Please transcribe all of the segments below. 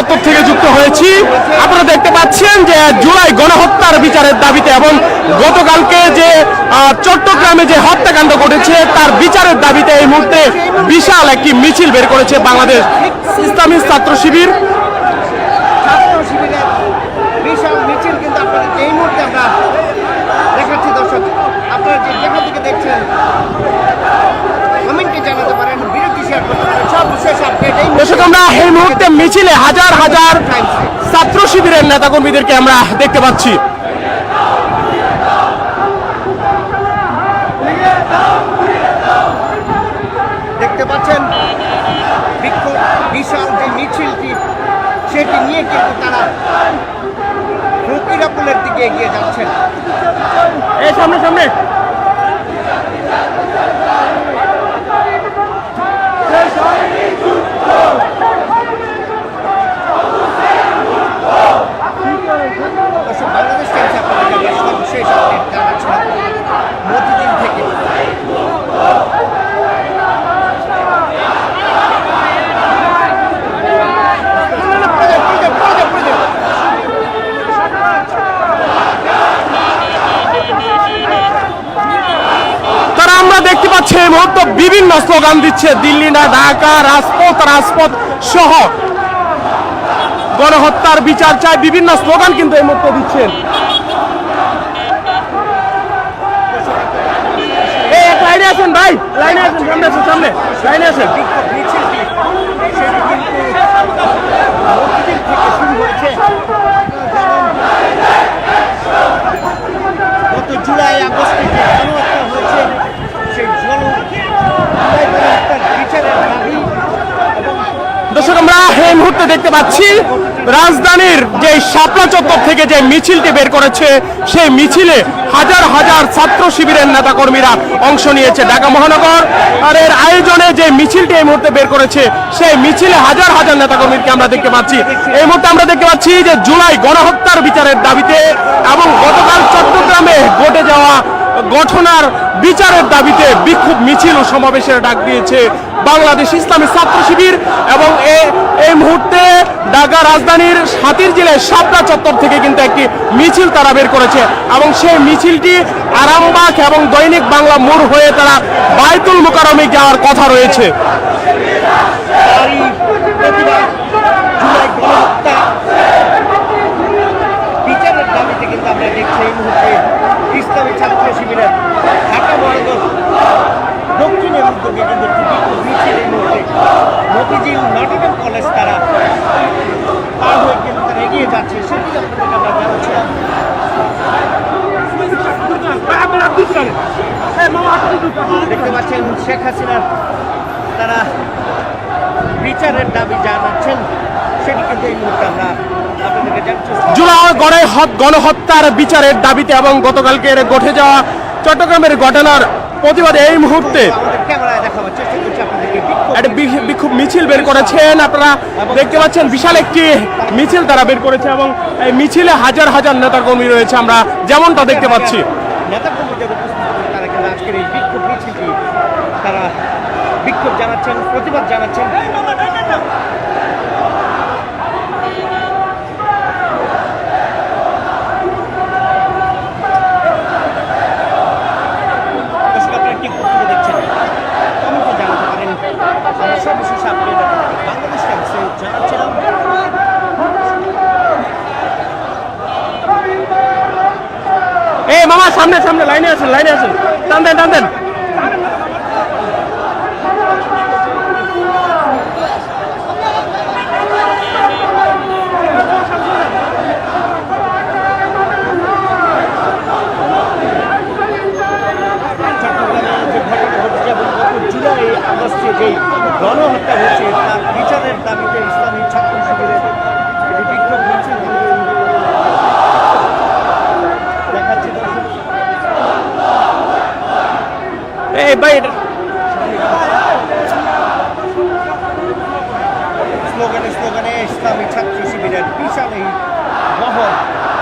চত্বর থেকে যুক্ত হয়েছি। আপনারা দেখতে পাচ্ছেন যে জুলাই গণহত্যার বিচারের দাবিতে এবং গতকালকে যে চট্টগ্রামে যে হত্যাকাণ্ড ঘটেছে, তার বিচারের দাবিতে এই মুহূর্তে বিশাল একটি মিছিল বের করেছে বাংলাদেশ। ইসলামী ছাত্র শিবির ছাত্র শিবিরের বিশাল মিছিল কিন্তু আপনাদের এই মুহূর্তে আমরা দেখাচ্ছি দর্শক আপনারা যে যেখান থেকে দেখছেন কমেন্টে জানাতে পারেন বিরতি শেয়ার করতে পারেন সর্বশেষ আপডেট এই দর্শক আমরা এই মুহূর্তে মিছিলে হাজার হাজার ছাত্র শিবিরের নেতাকর্মীদেরকে আমরা দেখতে পাচ্ছি। দেখতে পাচ্ছেন বিক্ষোভ বিশাল যে মিছিলটি সেটি নিয়ে কিন্তু তারা ফকিরাপুলের দিকে এগিয়ে যাচ্ছেন। এই সামনে সামনে। আমরা আপডেট থেকে। আমরা দেখতে পাচ্ছি এই বিভিন্ন স্লোগান দিচ্ছে দিল্লি না ঢাকা, রাজপথ রাজপথ সহ। গণহত্যার বিচার চাই বিভিন্ন স্লোগান কিন্তু এই মুহূর্তে দিচ্ছেন এই এক লাইনে আছেন ভাই আছেন সামনে লাইনে আছেন বিক্ষোভ মিছিলটি সেটি কিন্তু মতিদিন থেকে শুরু হয়েছে গত জুলাই আগস্টে যে গণহত্যা হয়েছে সেই জন জুলাই গণহত্যার বিচারের দাবি এবং দর্শক আমরা এই মুহূর্তে দেখতে পাচ্ছি রাজধানীর যে শাপলা চত্বর থেকে যে মিছিলটি বের করেছে, সেই মিছিলে হাজার হাজার ছাত্র শিবিরের নেতাকর্মীরা অংশ নিয়েছে ঢাকা মহানগর। আর এর আয়োজনে যে মিছিলটি এই মুহূর্তে বের করেছে, সেই মিছিলে হাজার হাজার নেতাকর্মীকে আমরা দেখতে পাচ্ছি। এই মুহূর্তে আমরা দেখতে পাচ্ছি যে জুলাই গণহত্যার বিচারের দাবিতে এবং গতকাল চট্টগ্রামে ঘটে যাওয়া ঘটনার বিচারের দাবিতে বিক্ষোভ মিছিল ও সমাবেশের ডাক দিয়েছে বাংলাদেশ ইসলামী ছাত্র শিবির এবং এই মুহূর্তে ঢাকা রাজধানীর সাতির জেলায় সাতটা চত্বর থেকে কিন্তু একটি মিছিল তারা বের করেছে এবং সেই মিছিলটি আরামবাগ এবং দৈনিক বাংলা মোড় হয়ে তারা বাইতুল মোকারমে যাওয়ার কথা রয়েছে তারই প্রতিবাদ জুলাই গণহত্যা বিচারের দাবিতে কিন্তু আমরা দেখছি এই মুহূর্তে ইসলামী ছাত্র শিবিরের ঢাকা মহানগর দক্ষিণের উদ্যোগে কিন্তু একটি বিক্ষোভ মিছিল এই মুহূর্তে মতিঝিল নটিডেম কলেজ তারা পার হয়ে কিন্তু তারা এগিয়ে যাচ্ছে সেটি আপনাদেরকে আমরা জানাচ্ছিলাম দেখতে পাচ্ছেন শেখ হাসিনার তারা বিচারের দাবি জানাচ্ছেন সেটি কিন্তু এই মুহূর্তে আমরা জুলাই গড়ে গণহত্যার বিচারের দাবিতে এবং গতকালকে ঘটে যাওয়া চট্টগ্রামের ঘটনার প্রতিবাদে এই মুহূর্তে ক্যামেরায় দেখাবার চেষ্টা করছি আপনাদেরকে। একটা বিক্ষোভ মিছিল বের করেছেন, আপনারা দেখতে পাচ্ছেন বিশাল একটি মিছিল তারা বের করেছে এবং এই মিছিলে হাজার হাজার নেতাকর্মী রয়েছে আমরা যেমনটা দেখতে পাচ্ছি। নেতা তারা বিক্ষোভ জানাচ্ছেন, প্রতিবাদ জানাচ্ছেন দর্শক আপনারা কি করতে দেখছেন কমেন্টে জানাতে পারেন আমরা সর্বশেষ আপডেট বাংলাদেশ টাইমসে জানাচ্ছিলাম এই মামা, সামনে সামনে, লাইনে আছেন লাইনে আছেন টান দেন টান দেন। আগস্টে যে গণহত্যা হয়েছে তার বিচারের দাবিতে ইসলামী ছাত্র শিবিরের একটি বিক্ষোভ মিছিল দেখাচ্ছি দর্শক এই ভাই, এটা- স্লোগানে স্লোগানে ইসলামী ছাত্র শিবিরের বিশাল এই বহর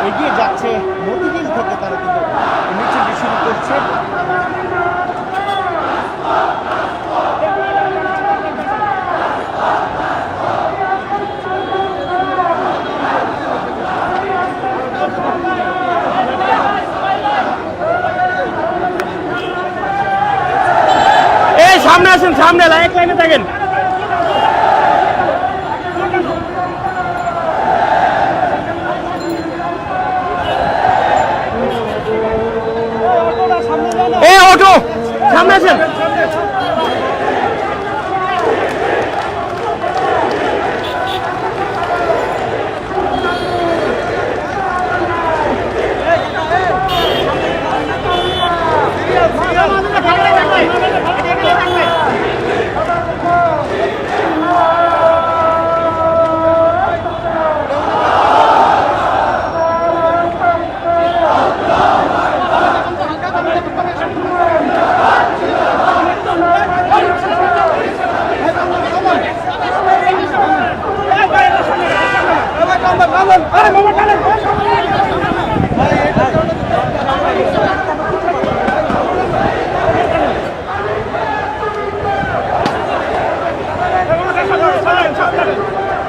এগিয়ে যাচ্ছে মতিঝিল থেকে তারা কিন্তু এই মিছিলটি শুরু করছে সামনে এক লাইনে থাকেন এ অটো সামনে আসেন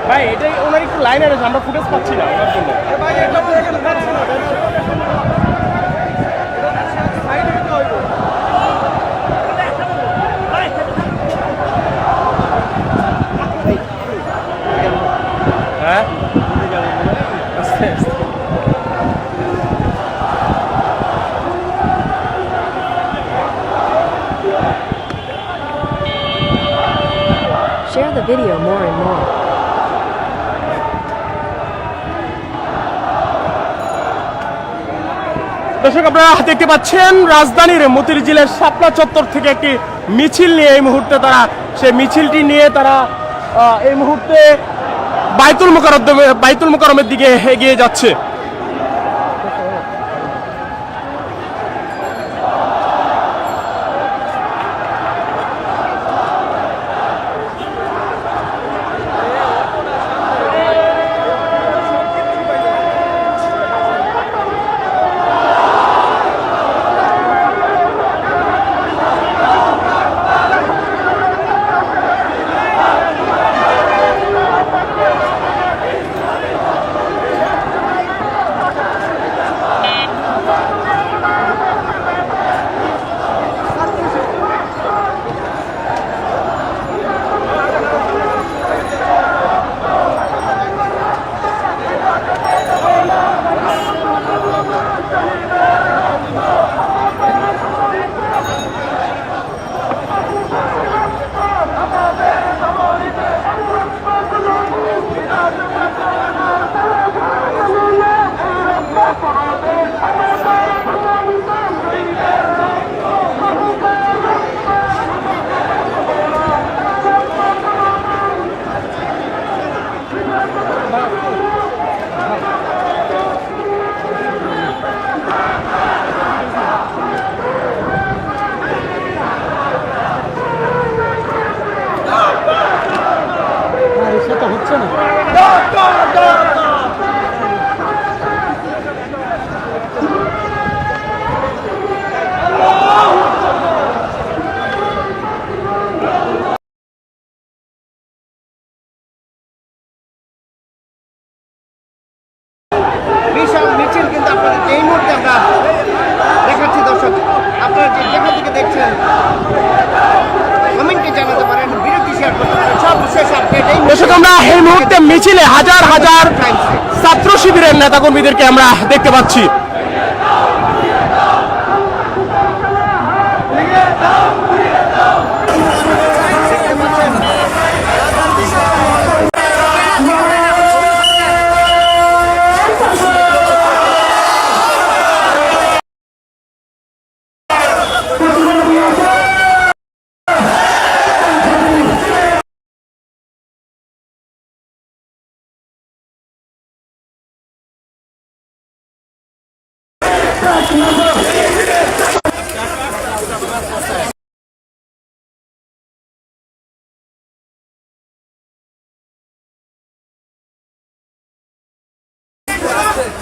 ভাই এটাই ওনার একটু লাইন আছে আমরা ফুটেজ পাচ্ছি না ওনার জন্য হ্যাঁ আস্তে আস্তে Share the video more and more. দর্শক, আপনারা দেখতে পাচ্ছেন, রাজধানীর মতিঝিলের শাপলা চত্বর থেকে একটি মিছিল নিয়ে এই মুহূর্তে তারা, সেই মিছিলটি নিয়ে তারা এই মুহূর্তে বাইতুল মোকারমে বাইতুল মোকারমের দিকে এগিয়ে যাচ্ছে দর্শক আমরা এই মুহূর্তে মিছিলে হাজার হাজার ছাত্র শিবিরের নেতাকর্মীদেরকে আমরা দেখতে পাচ্ছি।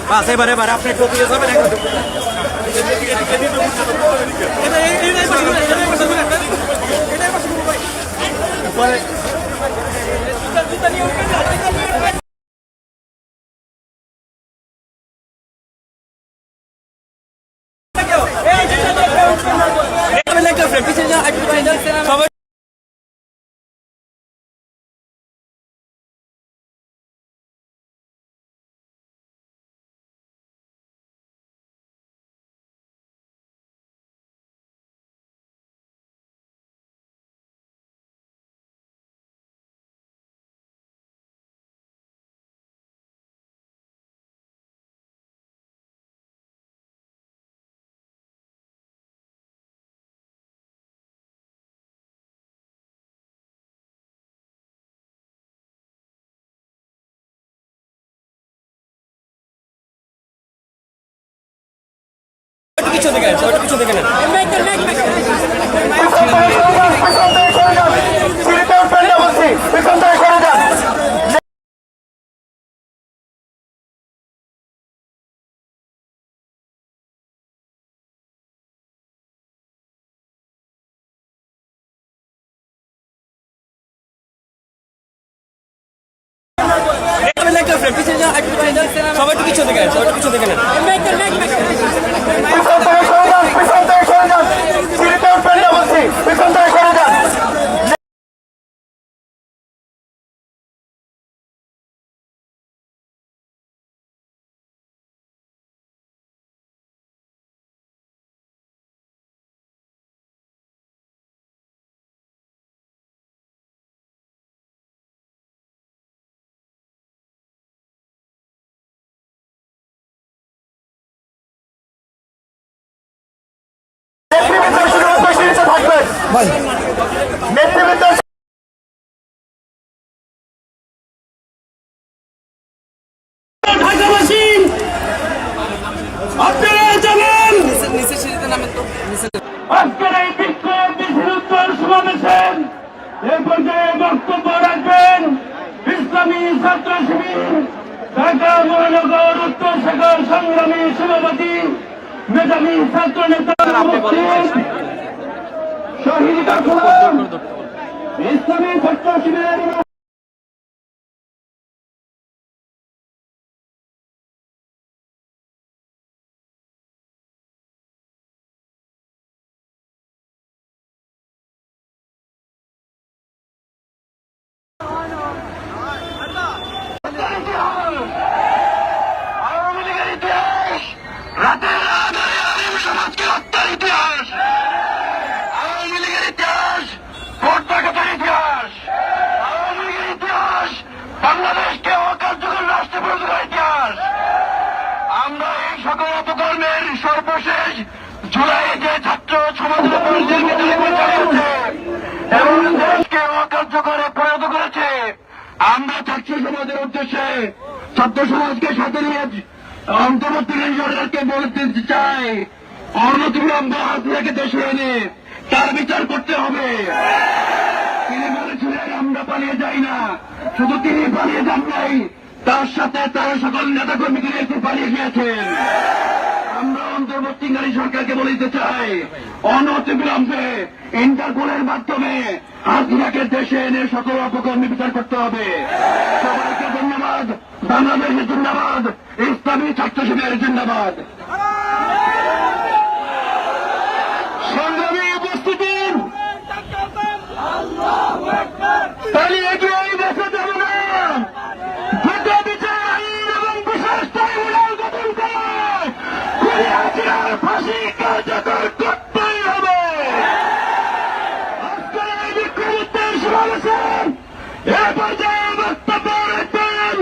বাস এবার এবার আপনি একটু দিয়ে যাবেন সবাই পিছন থেকে সবাই পিছন থেকে নেন নিচে সিঁড়িতে আজকের এই বিক্ষোভ বক্তব্য রাখবেন ইসলামী ছাত্র শিবির ঢাকা মহানগর উত্তর শাখার সংগ্রামী সভাপতি মেধাবী ছাত্র নেতা শহীদ কাকুলাম ইসলামী ছাত্র শিবিরের সকল অপকর্মের সর্বশেষ জুলাই যে ছাত্র অকার্যকরে পরিণত করেছে, আমরা ছাত্র সমাজের উদ্দেশ্যে ছাত্র সমাজকে সাথে নিয়ে অন্তর্বর্তী সরকারকে বলতে চাই, অনতিবিলম্বে হাত রেখে দেশে এনে তার বিচার করতে হবে। তিনি বলেছিলেন, আমরা পালিয়ে যাই না, শুধু তিনি পালিয়ে যান নাই তার সাথে তার সকল নেতা কর্মীকে একটু পালিয়ে গিয়েছেন আমরা অন্তর্বর্তীকারী সরকারকে বলিতে চাই অনতি বিলম্বে ইন্টারপোলের মাধ্যমে হাজিরাকে দেশে এনে সকল অপকর্মী বিচার করতে হবে। সবাইকে ধন্যবাদ। বাংলাদেশের জিন্দাবাদ। ইসলামী ছাত্র শিবিরের জিন্দাবাদ। সংগ্রামী উপস্থিতি। পালিয়ে ফাঁসি কার্যকর করতেই হবে আজকের এই বিক্ষোভের সমাবেশে এ পর্যায়ে বক্তব্য রাখবেন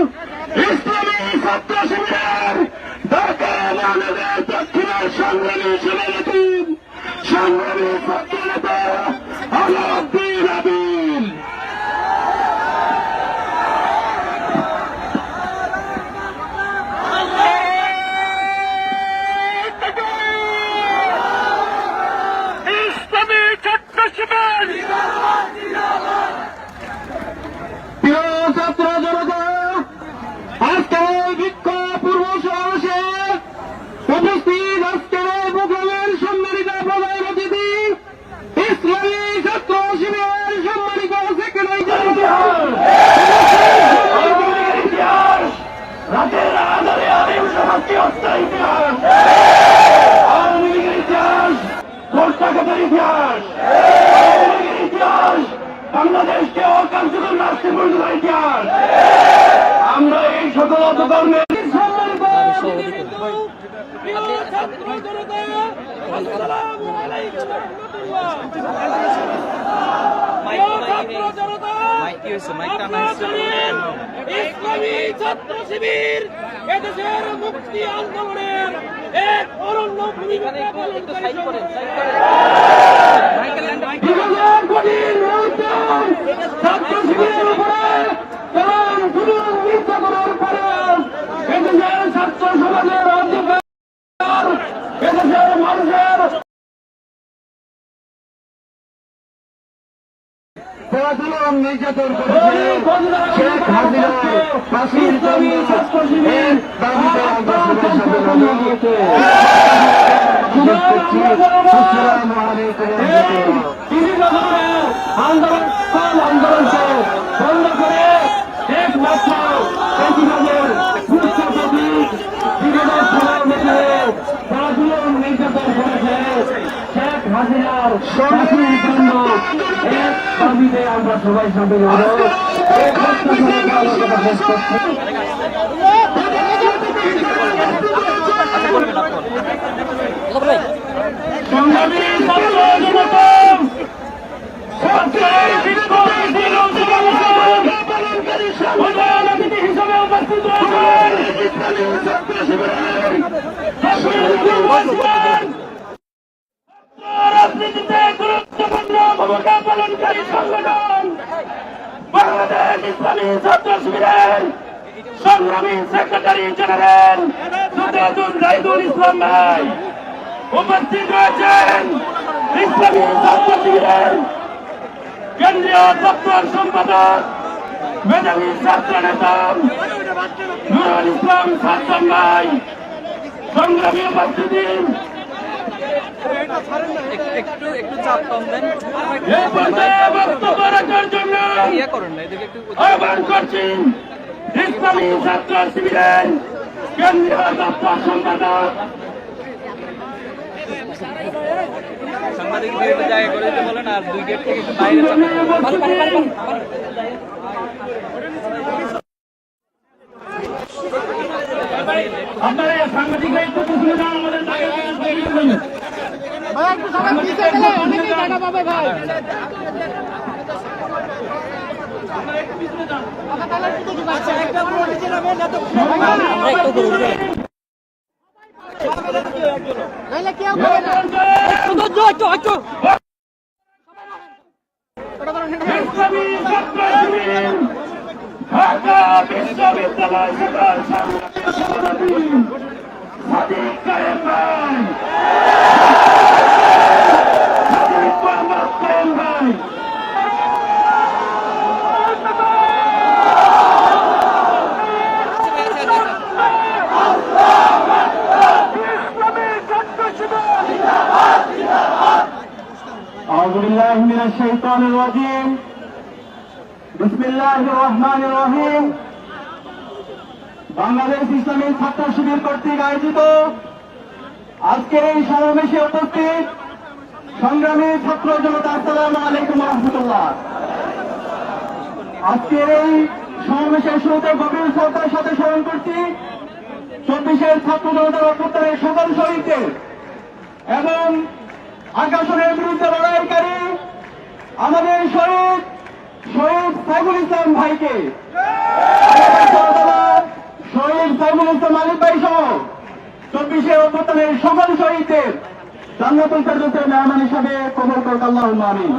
ইসলামী ছাত্র শিবিরের মহানগর দক্ষিণের সংগ্রামী সংগ্রামী ছাত্র নেতা ইসলামী ছাত্র জনতা আজকের এই বিক্ষোভ পূর্ব সমাবেশে উপস্থিত আজকের প্রোগ্রামের সম্মানিত প্রধান অতিথি ইসলামী ছাত্র শিবিরের সম্মানিত সেক্রেটারি রাতের আধারে আলিম সমাজকে হত্যা ইতিহাস আওয়ামী লীগের ইতিহাস ভোটটাকাতের ইতিহাস। ইতিহাস বাংলাদেশকে অকার্যকর রাষ্ট্রে পরিণত ইতিহাস। আমরা এই সকল জানেন, ইসলামী ছাত্র শিবির এদেশের মুক্তি আন্দোলনের এক অরণ্য ভূমিকা পালন করে ছাত্র শিবিরের উপরে এবং নির্যাতনের পরে এদেশের ছাত্র সমাজের জুলুম নির্যাতন করেছে শেখ হাসিনা ফাঁসির জন্য এর দাবিতে আমরা সাথে লড়াই করছি। আসসালামু আলাইকুম ওয়া আন্দোলন আন্দোলনকে বন্ধ করে একমাত্র প্রতিবাদের সুস্থ প্রতীক বিরোধের সভায় মিটিয়ে যারা জুলুম নির্যাতন করেছে শেখ হাসিনার শাস্তির জন্য এক দাবিতে আমরা সবাই সামিল হব এই প্রত্যাশাকে আমরা শেষ করছি সংগ্রামী ছাত্র জনতা সরকার বিরোধী বিরোধী প্রধান অতিথি হিসেবে উপস্থিত রয়েছেন রাজনীতিতে গুরুত্বপূর্ণ ভূমিকা পালনকারী সংগঠন। বাংলাদেশ ইসলামী ছাত্র শিবিরের সংগ্রামী সেক্রেটারি জেনারেল ভাই উপস্থিত রয়েছেন ইসলামী ছাত্র কেন্দ্রীয় দপ্তর সম্পাদক, মেধাবী ছাত্র নেতা নুরুল ভাই। সংগ্রামী উপস্থিতি একটু চাপ কম দেন। ইয়ে করুন না এদিকে একটু আহ্বান করছি ইসলামী ছাত্র শিবিরের কেন্দ্রীয় দপ্তর সম্পাদক। সাংবাদিক দুইটা জায়গা করে দিতে বলেন আর দুই গেট থেকে বাইরে আপনারা সাংবাদিক দায়িত্ব যান আমাদের ঢাকা বিশ্ববিদ্যালয় সভাপতি সাদিক কায়েম কায়েম ভাই ইসলামী ছাত্র শিবির أعوذ بالله من الشيطان الرجيم بسم الله الرحمن الرحيم বাংলাদেশ ইসলামী ছাত্র শিবির কর্তৃক আয়োজিত আজকের এই সমাবেশে উপস্থিত সংগ্রামী ছাত্র জনতা, আসসালাম আলাইকুম রহমতুল্লাহ। আজকের এই সমাবেশের শুরুতে গভীর শ্রদ্ধার সাথে স্মরণ করছি, চব্বিশের ছাত্র জনতার অভ্যুত্থানের সকল শহীদদের এবং আকাশনের বিরুদ্ধে লড়াইকারী আমাদের শহীদ শহীদ সাইফুল ইসলাম ভাইকে। শহীদ সাইফুল ইসলাম আলিফ ভাই সহ চব্বিশে অভ্যুত্থানের সকল শহীদদের জান্নাতুল ফেরদৌসের মেহমান হিসাবে কবর করত আল্লাহ আমিন।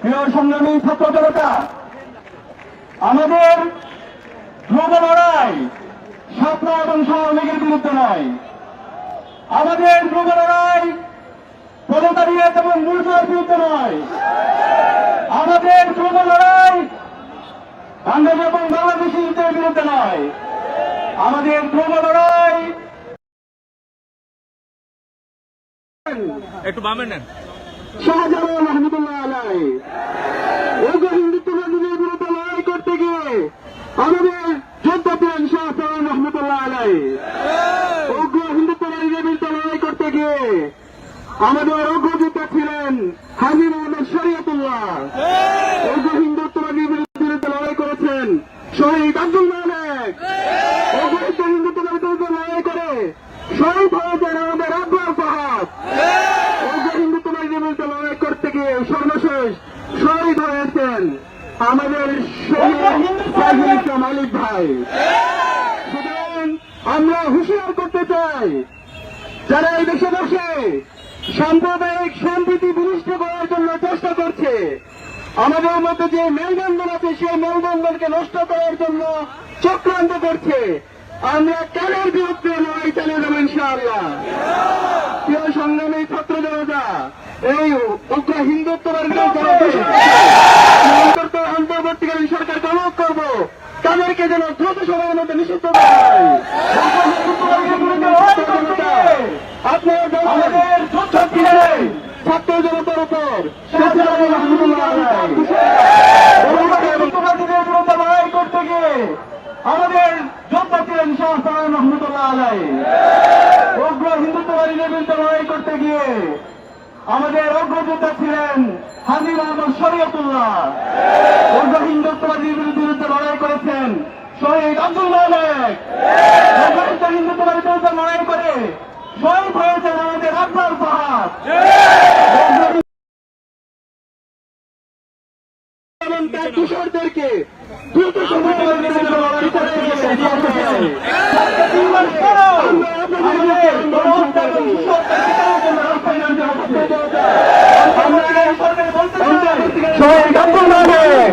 প্রিয় সংগ্রামী ছাত্র জনতা আমাদের ধ্রুব লড়াই ছাত্র এবং সহযোগীর বিরুদ্ধে নয়। আমাদের ধ্রুব লড়াই প্রজাতারিয়ত এবং মূলধার বিরুদ্ধে নয়। আমাদের ধ্রুব লড়াই বাংলাদেশ এবং বাংলাদেশি যুদ্ধের বিরুদ্ধে নয়। আমাদের ধ্রুব লড়াই একটু বামে নেন। আমাদের ছিলেন হাজি মোহাম্মদ শরিয়তুল্লাহ। উগ্র হিন্দুত্ববাদীর বিরুদ্ধে লড়াই করেছেন শহীদ আব্দুল মালিক উগ্র হিন্দুত্ববাদীর বিরুদ্ধে লড়াই করে শহীদ হয়েছেন আমাদের আব্দুল ফাহাদ উগ্র হিন্দুত্ববাদীদের বিরুদ্ধে লড়াই করতে গিয়ে সর্বশেষ শহীদ হয়েছেন আমাদের শহীদ সাইফুল ইসলাম আলিফ ভাই সুতরাং আমরা হুঁশিয়ার করতে চাই যারা এই দেশে বসে সাম্প্রদায়িক সম্প্রীতি বিনষ্ট করার জন্য চেষ্টা করছে আমাদের মধ্যে যে মেলবন্ধন আছে সেই মেলবন্ধনকে নষ্ট করার জন্য চক্রান্ত করছে আমরা কালের বিরুদ্ধে লড়াই চালিয়ে যাব ইনশাআল্লাহ প্রিয় সংগ্রামী ছাত্র জনতা এই উগ্র হিন্দুত্ববাদী যারা দেশে করতে অন্তর্বর্তীকালীন সরকার গমন করব তাদেরকে যেন দ্রুত সময়ের মধ্যে নিষিদ্ধ করা হয় আপনার আমাদের ছাত্রীরা ছাত্র জনতার উপর লড়াই করতে গিয়ে আমাদের যোদ্ধা ছিলেন শাহ সালাম রহমতুল্লাহ আলাই উগ্র হিন্দুত্ববাদী বিরুদ্ধে লড়াই করতে গিয়ে আমাদের অগ্রযোদ্ধা ছিলেন হাজির আহমদ শরীয়তুল্লাহ উগ্র হিন্দুত্ববাদীর বিরুদ্ধে লড়াই করেছেন শহীদ আব্দুল মালিক। উগ্র বিরুদ্ধে লড়াই করে শহীদ হয়েছেন আমাদের আব্বাল ফাহাদ এবং তার কিশোরদেরকে দ্রুত সময়ের মধ্যে লড়াই করে শহীদ আব্দুল মালিক।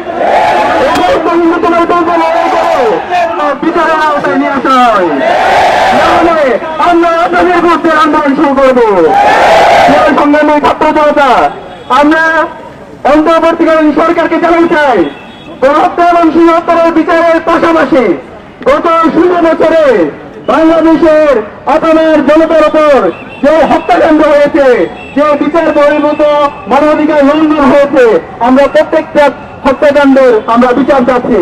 এবং হিন্দুত্বের বিরুদ্ধে লড়াই করে বিচারের আওতায় নিয়ে আসা হয়। নাহলে আমরা আপনাদের সরকারকে জানাতে চাই গণহত্যা এবং সিংহত্তরের বিচারের পাশাপাশি গত ষোলো বছরে বাংলাদেশের আপনার জনতার উপর যে হত্যাকাণ্ড হয়েছে, যে বিচার বহির্ভূত মানবাধিকার লঙ্ঘন হয়েছে, আমরা প্রত্যেকটা হত্যাকাণ্ডের আমরা বিচার চাচ্ছি।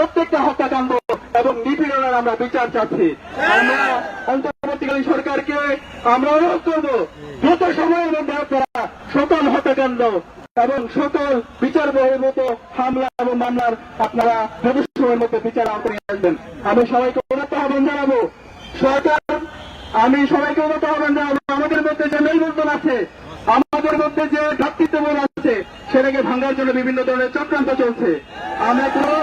বিচার চাচ্ছি। আমরা অন্তর্বর্তীকালীন সরকারকে আমরা অনুরোধ করব, দ্রুত সময়ের মধ্যে আপনারা সকল হত্যাকাণ্ড এবং সকল বিচার বহির্ভূত হামলা এবং মামলার আপনারা সময়ের মধ্যে বিচার আওতায় আসবেন। আমি সবাইকে অনুরোধ আহ্বান জানাব। সরকার, আমি সবাইকে অনুরোধ আহ্বান জানাব। আমাদের মধ্যে যে মেলবন্ধন আছে, আমাদের মধ্যে যে ভ্রাতৃত্ববোধ আছে, সেটাকে ভাঙার জন্য বিভিন্ন ধরনের চক্রান্ত চলছে। আমরা কোনো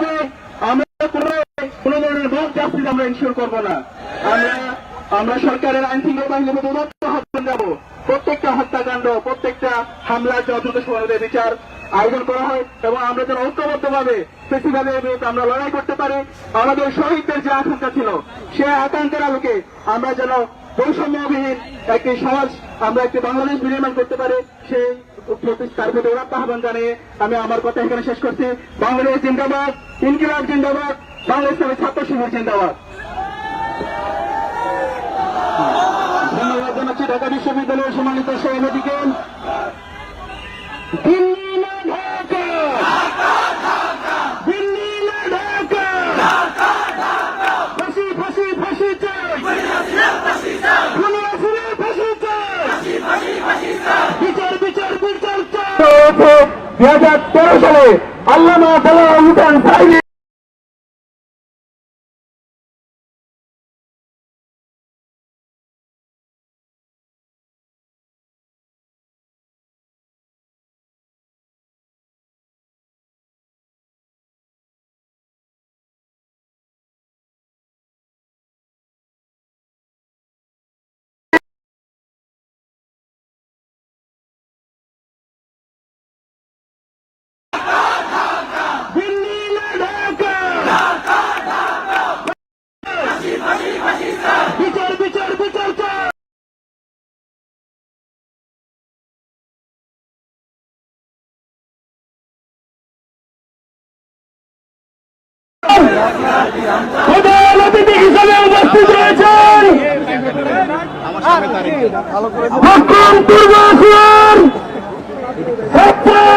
আমরা ইনশিওর করব না। আমরা আমরা সরকারের আইন শৃঙ্খলা বাহিনীর মধ্যে উদাত্ত আহ্বান যাব প্রত্যেকটা হত্যাকাণ্ড, প্রত্যেকটা হামলার যথাযথ সময় বিচার আয়োজন করা হয় এবং আমরা যেন ঐক্যবদ্ধভাবে ফেসিভাবের বিরুদ্ধে আমরা লড়াই করতে পারি। আমাদের শহীদদের যে আকাঙ্ক্ষা ছিল, সে আকাঙ্ক্ষার আলোকে আমরা যেন বৈষম্যবিহীন একটি সমাজ, আমরা একটি বাংলাদেশ বিনির্মাণ করতে পারি, সেই প্রতি- তার প্রতি ওরা আহ্বান জানিয়ে আমি আমার কথা এখানে শেষ করছি। বাংলাদেশ জিন্দাবাদ, ইনকিলাব জিন্দাবাদ। বাংলাদেশ ছাত্র শিবির জিন্দাবাদ। ধন্যবাদ জানাচ্ছি ঢাকা বিশ্ববিদ্যালয়ের সম্মানিত সভাপতিকে। দিল্লি না ঢাকা? দিল্লি না ঢাকা? ফাঁসি ফাঁসি ফাঁসি চাই। বিচার বিচার বিচার চাই। দুই হাজার তেরো সালে আল্লামা প্রধান অতিথি হিসেবে উপস্থিত রয়েছেন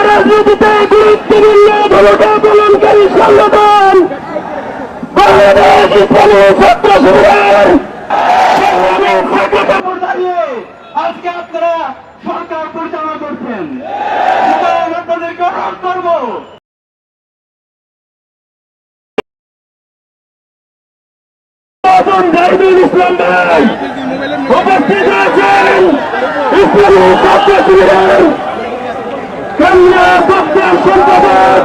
রাজনীতিতে গুরুত্বপূর্ণ ভূমিকা পালনকারী সংগঠন বাংলাদেশ ইসলামী ছাত্র সরকার পরিচালনা করছেন। আপনাদেরকে অনুরোধ করব জাহিদুল ইসলাম ভাই উপস্থিত আছেন। ইসলামী কন্যা পক্ষের সম্পাদক